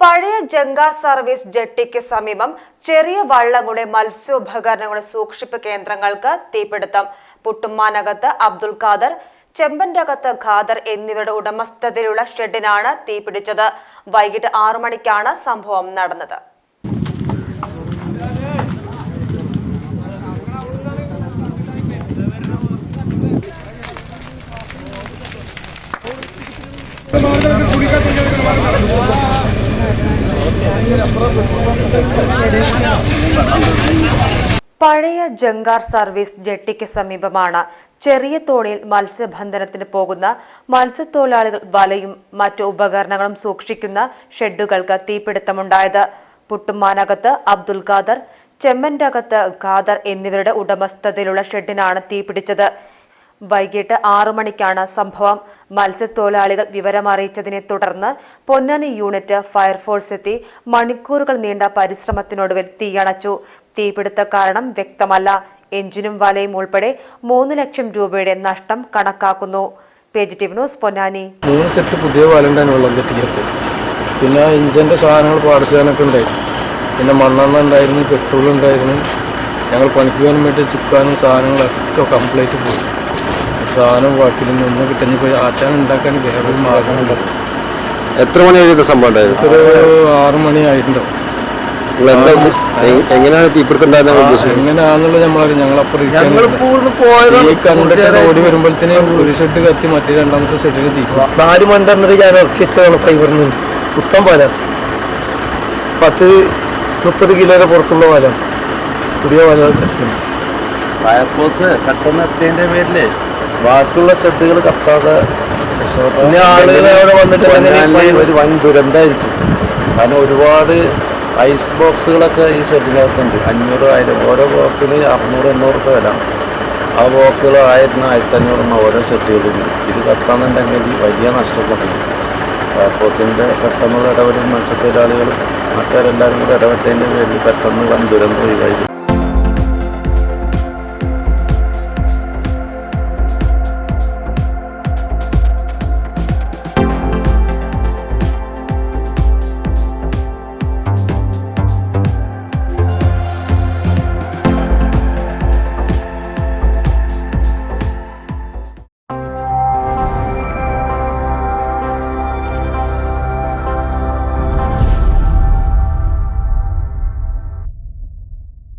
പഴയ ജങ്കാർ സർവീസ് ജെട്ടിക്ക് സമീപം ചെറിയ വള്ളങ്ങളുടെ മത്സ്യോപകരണങ്ങളുടെ സൂക്ഷിപ്പ് കേന്ദ്രങ്ങൾക്ക് തീപിടുത്തം. പുട്ടുമാനകത്ത് അബ്ദുൽ ഖാദർ ചെമ്പന്റകത്ത് ഖാദർ എന്നിവരുടെ ഉടമസ്ഥതയിലുള്ള ഷെഡിനാണ് തീപിടിച്ചത്. വൈകിട്ട് ആറു മണിക്കാണ് സംഭവം നടന്നത്. പഴയ ജങ്കാർ സർവീസ് ജെട്ടിക്ക് സമീപമാണ്. ചെറിയ തോണിയിൽ മത്സ്യബന്ധനത്തിന് പോകുന്ന മത്സ്യത്തൊഴിലാളികൾ വലയും മറ്റു ഉപകരണങ്ങളും സൂക്ഷിക്കുന്ന ഷെഡുകൾക്ക് തീപിടുത്തമുണ്ടായത്. പുട്ടുമാനകത്ത് അബ്ദുൽ ഖാദർ ചെമ്മന്റകത്ത് ഖാദർ എന്നിവരുടെ ഉടമസ്ഥതയിലുള്ള ഷെഡിനാണ് തീപിടിച്ചത്. വൈകിട്ട് ആറു മണിക്കാണ് സംഭവം. മത്സ്യത്തൊഴിലാളികൾ വിവരമറിയിച്ചതിനെ തുടർന്ന് പൊന്നാനി യൂണിറ്റ് ഫയർഫോഴ്സ് എത്തി മണിക്കൂറുകൾ നീണ്ട പരിശ്രമത്തിനൊടുവിൽ തീയണച്ചു. തീപിടുത്ത കാരണം വ്യക്തമല്ല. എഞ്ചിനും വലയും ഉൾപ്പെടെ മൂന്ന് ലക്ഷം രൂപയുടെ നഷ്ടം കണക്കാക്കുന്നു. TV news Ponnani. മൂന്ന് സെറ്റ് പുതിയ വാലുണ്ടായിരുന്നു വെള്ളം പിന്നെ ഇഞ്ചിന്റെ സാധനങ്ങൾ പാടശാനൊക്കെ ഉണ്ടായിരുന്നു പിന്നെ മണ്ണെണ്ണ ഉണ്ടായിരുന്നു പെട്രോൾ ഉണ്ടായിരുന്നു. ഞങ്ങൾ പണിക്കുവാനും പോകാൻ വേണ്ടി ചുക്കാനും സാധനങ്ങളൊക്കെ കംപ്ലീറ്റ് പോയി. സാധനം വാക്കിൽ നിന്ന് കിട്ടുന്ന പോയി ആച്ചാൻ ഉണ്ടാക്കാൻ ഒരു മാർഗമുണ്ട് എത്ര മണി വരെ ഇത് സംഭവം ഉണ്ടായിരുന്നു ഒരു ആറു മണി ആയിട്ടുണ്ടാവും. നിങ്ങൾ എന്താ ഉദ്ദേശ- എങ്ങനെയാണ് എങ്ങനെയാണെന്നുള്ളത് നമ്മളറിയാം ഞങ്ങളപ്പുറം ഈ കണ്ടിട്ട് ഓടി വരുമ്പോഴത്തേന് ഒരു ഷെഡ് കത്തി മറ്റേ രണ്ടാമത്തെ ഷെഡിന് തീ നാല് ഞാൻ ഫൈബറിന് പുത്തൻ പാല. പത്ത് മുപ്പത് കിലോയുടെ പുറത്തുള്ള പാല. പുതിയ പാല ഫയർ ഫയർഫോഴ്സ് പെട്ടെന്ന് എത്തിയതിന്റെ പേരിൽ ബാക്കിയുള്ള ഷെഡുകൾ കത്താതെ പിന്നെ ആളുകൾ അവിടെ പൊന്നാനിയിൽ ഒരു വൻ ദുരന്തമായിരിക്കും. കാരണം ഒരുപാട് ഐസ് ബോക്സുകളൊക്കെ ഈ ഷെഡിനകത്തുണ്ട്. അഞ്ഞൂറ് ആയിരം ഓരോ ബോക്സിന് അറുന്നൂറ് എണ്ണൂറ് രൂപ വില ആ ബോക്സുകൾ ആയിരത്തിന് ആയിരത്തി അഞ്ഞൂറെണ്ണം ഓരോ ഷെഡുകളും ഇത് കത്താന്നുണ്ടെങ്കിൽ വലിയ നഷ്ടം സംഭവിക്കും ഫയർഫോഴ്സിന്റെ പെട്ടെന്നുള്ള ഇടപെടൽ മത്സ്യത്തൊഴിലാളികളും നാട്ടുകാരെല്ലാവരും കൂടെ ഇടപെട്ടതിന്റെ പേരിൽ പെട്ടെന്ന് വൻ ദുരന്തം ഒഴിവായി.